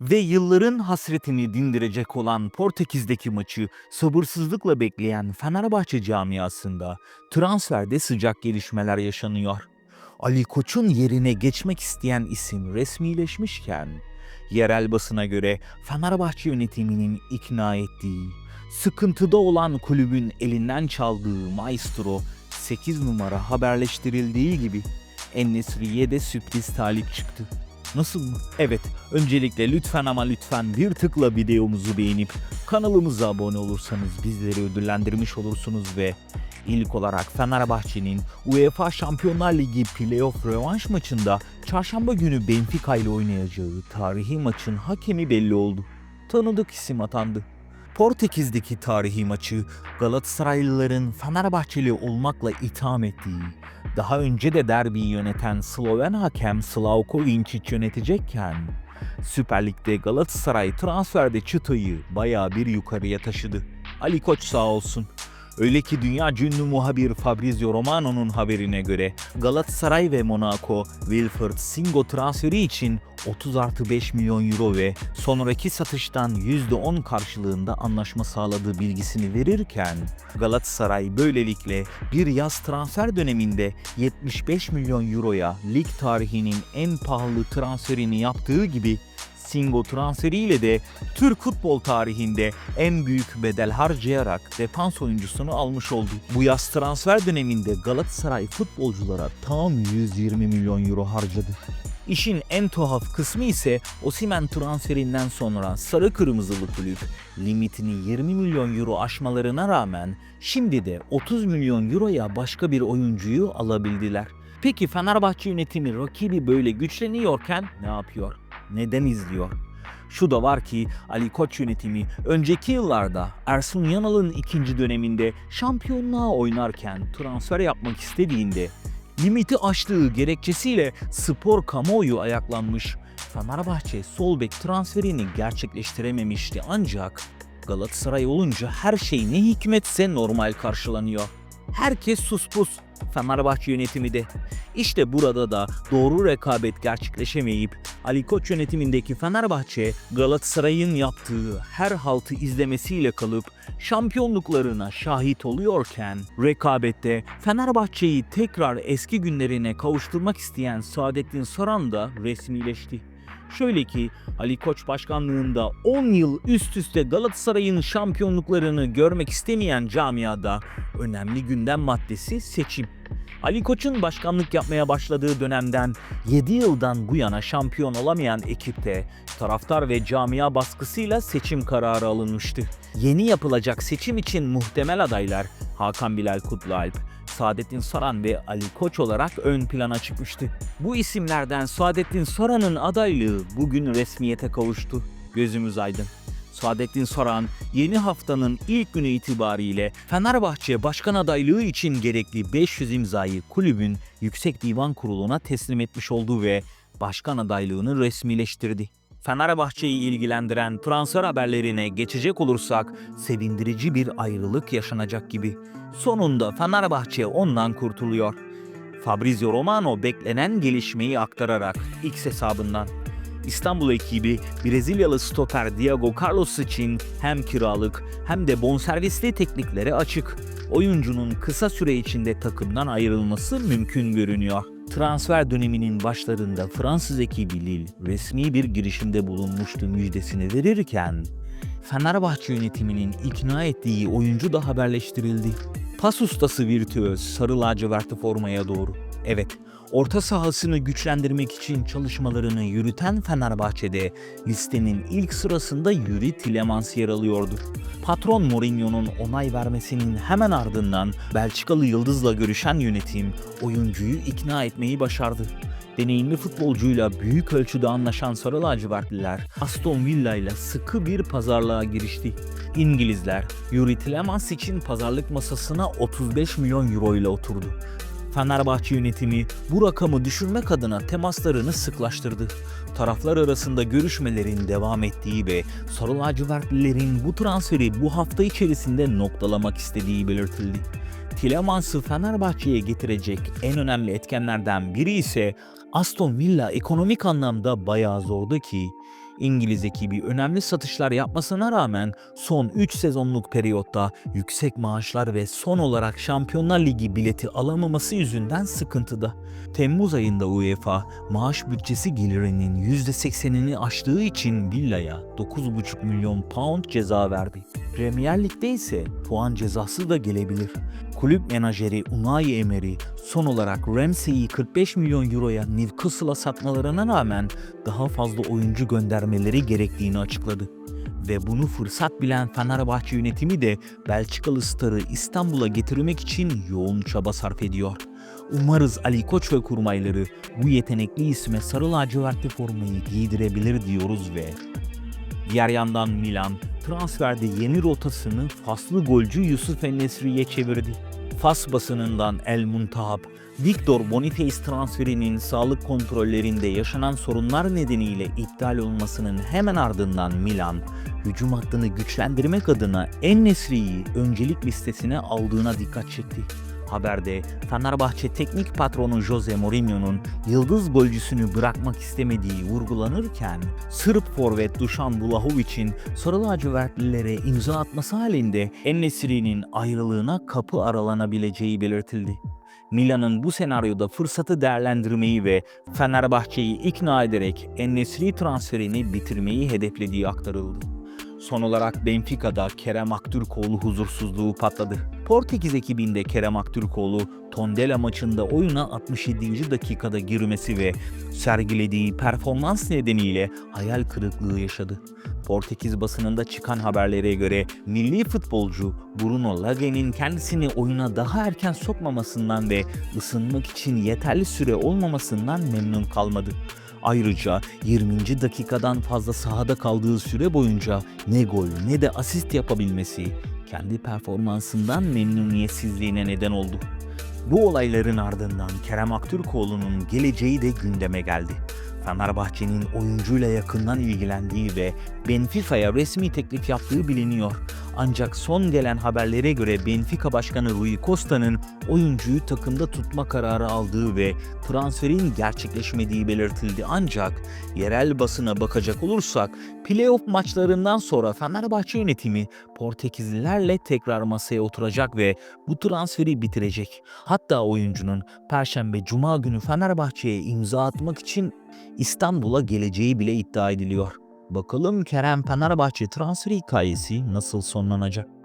Ve yılların hasretini dindirecek olan Portekiz'deki maçı sabırsızlıkla bekleyen Fenerbahçe camiasında transferde sıcak gelişmeler yaşanıyor. Ali Koç'un yerine geçmek isteyen isim resmileşmişken, yerel basına göre Fenerbahçe yönetiminin ikna ettiği, sıkıntıda olan kulübün elinden çaldığı maestro 8 numara haberleştirildiği gibi Ennesri'ye de sürpriz talip çıktı. Nasıl mı? Evet, öncelikle lütfen ama lütfen bir tıkla videomuzu beğenip kanalımıza abone olursanız bizleri ödüllendirmiş olursunuz ve ilk olarak Fenerbahçe'nin UEFA Şampiyonlar Ligi playoff rövanş maçında çarşamba günü Benfica ile oynayacağı tarihi maçın hakemi belli oldu. Tanıdık isim atandı. Portekiz'deki tarihi maçı Galatasaraylıların Fenerbahçeli olmakla itham ettiği, daha önce de derbiyi yöneten Sloven hakem Slavko Vinčić yönetecekken, Süper Lig'de Galatasaray transferde çıtayı bayağı bir yukarıya taşıdı. Ali Koç sağ olsun. Öyle ki dünya ünlü muhabir Fabrizio Romano'nun haberine göre Galatasaray ve Monaco Wilfried Singo transferi için 30 artı 5 milyon euro ve sonraki satıştan %10 karşılığında anlaşma sağladığı bilgisini verirken Galatasaray böylelikle bir yaz transfer döneminde 75 milyon euroya lig tarihinin en pahalı transferini yaptığı gibi Singo transferiyle de Türk futbol tarihinde en büyük bedel harcayarak defans oyuncusunu almış oldu. Bu yaz transfer döneminde Galatasaray futbolculara tam 120 milyon euro harcadı. İşin en tuhaf kısmı ise Osimhen transferinden sonra sarı kırmızılı kulüp limitini 20 milyon euro aşmalarına rağmen şimdi de 30 milyon euroya başka bir oyuncuyu alabildiler. Peki Fenerbahçe yönetimi rakibi böyle güçleniyorken ne yapıyor? Neden izliyor? Şu da var ki Ali Koç yönetimi önceki yıllarda Ersun Yanal'ın ikinci döneminde şampiyonluğa oynarken transfer yapmak istediğinde limiti aştığı gerekçesiyle spor kamuoyu ayaklanmış. Fenerbahçe sol bek transferini gerçekleştirememişti ancak Galatasaray olunca her şey ne hikmetse normal karşılanıyor. Herkes sus pus. Fenerbahçe yönetimi de. İşte burada da doğru rekabet gerçekleşemeyip Ali Koç yönetimindeki Fenerbahçe Galatasaray'ın yaptığı her haltı izlemesiyle kalıp şampiyonluklarına şahit oluyorken rekabette Fenerbahçe'yi tekrar eski günlerine kavuşturmak isteyen Saadettin Saran da resmileşti. Şöyle ki Ali Koç başkanlığında 10 yıl üst üste Galatasaray'ın şampiyonluklarını görmek istemeyen camiada önemli gündem maddesi seçim. Ali Koç'un başkanlık yapmaya başladığı dönemden 7 yıldan bu yana şampiyon olamayan ekipte taraftar ve camia baskısıyla seçim kararı alınmıştı. Yeni yapılacak seçim için muhtemel adaylar Hakan Bilal Kutlualp, Saadettin Saran ve Ali Koç olarak ön plana çıkmıştı. Bu isimlerden Saadettin Saran'ın adaylığı bugün resmiyete kavuştu. Gözümüz aydın. Saadettin Saran yeni haftanın ilk günü itibariyle Fenerbahçe başkan adaylığı için gerekli 500 imzayı kulübün Yüksek Divan Kurulu'na teslim etmiş oldu ve başkan adaylığını resmileştirdi. Fenerbahçe'yi ilgilendiren transfer haberlerine geçecek olursak sevindirici bir ayrılık yaşanacak gibi. Sonunda Fenerbahçe ondan kurtuluyor. Fabrizio Romano beklenen gelişmeyi aktararak X hesabından İstanbul ekibi Brezilyalı stoper Diego Carlos için hem kiralık hem de bonservisli tekniklere açık. Oyuncunun kısa süre içinde takımdan ayrılması mümkün görünüyor. Transfer döneminin başlarında Fransız ekibi Lille resmi bir girişimde bulunmuştu müjdesini verirken Fenerbahçe yönetiminin ikna ettiği oyuncu da haberleştirildi. Pas ustası virtüöz sarı lacivertli formaya doğru. Evet, orta sahasını güçlendirmek için çalışmalarını yürüten Fenerbahçe'de listenin ilk sırasında Yuri Tillemans yer alıyordu. Patron Mourinho'nun onay vermesinin hemen ardından Belçikalı Yıldız'la görüşen yönetim oyuncuyu ikna etmeyi başardı. Deneyimli futbolcuyla büyük ölçüde anlaşan Sarı lacivertliler Aston Villa ile sıkı bir pazarlığa girişti. İngilizler Yuri Tillemans için pazarlık masasına 35 milyon euro ile oturdu. Fenerbahçe yönetimi bu rakamı düşürmek adına temaslarını sıklaştırdı. Taraflar arasında görüşmelerin devam ettiği ve Sarı lacivertlilerin bu transferi bu hafta içerisinde noktalamak istediği belirtildi. Tillemans'ı Fenerbahçe'ye getirecek en önemli etkenlerden biri ise Aston Villa ekonomik anlamda bayağı zordu ki İngiliz ekibi önemli satışlar yapmasına rağmen son 3 sezonluk periyotta yüksek maaşlar ve son olarak Şampiyonlar Ligi bileti alamaması yüzünden sıkıntıda. Temmuz ayında UEFA maaş bütçesi gelirinin %80'ini aştığı için Villa'ya 9,5 milyon pound ceza verdi. Premier Lig'de ise puan cezası da gelebilir. Kulüp menajeri Unai Emery son olarak Ramsey'i 45 milyon euroya Newcastle'a satmalarına rağmen daha fazla oyuncu göndermeleri gerektiğini açıkladı. Ve bunu fırsat bilen Fenerbahçe yönetimi de Belçikalı starı İstanbul'a getirmek için yoğun çaba sarf ediyor. Umarız Ali Koç ve kurmayları bu yetenekli isme sarı lacivertli formayı giydirebilir diyoruz ve Diğer yandan Milan transferde yeni rotasını faslı golcü Yusuf Enesri'ye çevirdi. Fas basınından El Muntahab, Victor Boniface transferinin sağlık kontrollerinde yaşanan sorunlar nedeniyle iptal olmasının hemen ardından Milan, hücum hattını güçlendirmek adına En-Nesyri'yi öncelik listesine aldığına dikkat çekti. Haberde Fenerbahçe teknik patronu Jose Mourinho'nun yıldız golcüsünü bırakmak istemediği vurgulanırken Sırp forvet Dušan Vlahovic'in sarı lacivertlilere imza atması halinde En-Nesyri'nin ayrılığına kapı aralanabileceği belirtildi. Milan'ın bu senaryoda fırsatı değerlendirmeyi ve Fenerbahçe'yi ikna ederek En-Nesyri transferini bitirmeyi hedeflediği aktarıldı. Son olarak Benfica'da Kerem Aktürkoğlu huzursuzluğu patladı. Portekiz ekibinde Kerem Aktürkoğlu, Tondela maçında oyuna 67. dakikada girmesi ve sergilediği performans nedeniyle hayal kırıklığı yaşadı. Portekiz basınında çıkan haberlere göre milli futbolcu Bruno Lage'nin kendisini oyuna daha erken sokmamasından ve ısınmak için yeterli süre olmamasından memnun kalmadı. Ayrıca 20. dakikadan fazla sahada kaldığı süre boyunca ne gol ne de asist yapabilmesi kendi performansından memnuniyetsizliğine neden oldu. Bu olayların ardından Kerem Aktürkoğlu'nun geleceği de gündeme geldi. Fenerbahçe'nin oyuncuyla yakından ilgilendiği ve Benfica'ya resmi teklif yaptığı biliniyor. Ancak son gelen haberlere göre Benfica Başkanı Rui Costa'nın oyuncuyu takımda tutma kararı aldığı ve transferin gerçekleşmediği belirtildi. Ancak yerel basına bakacak olursak playoff maçlarından sonra Fenerbahçe yönetimi Portekizlilerle tekrar masaya oturacak ve bu transferi bitirecek. Hatta oyuncunun Perşembe Cuma günü Fenerbahçe'ye imza atmak için İstanbul'a geleceği bile iddia ediliyor. Bakalım Kerem Fenerbahçe transfer hikayesi nasıl sonlanacak?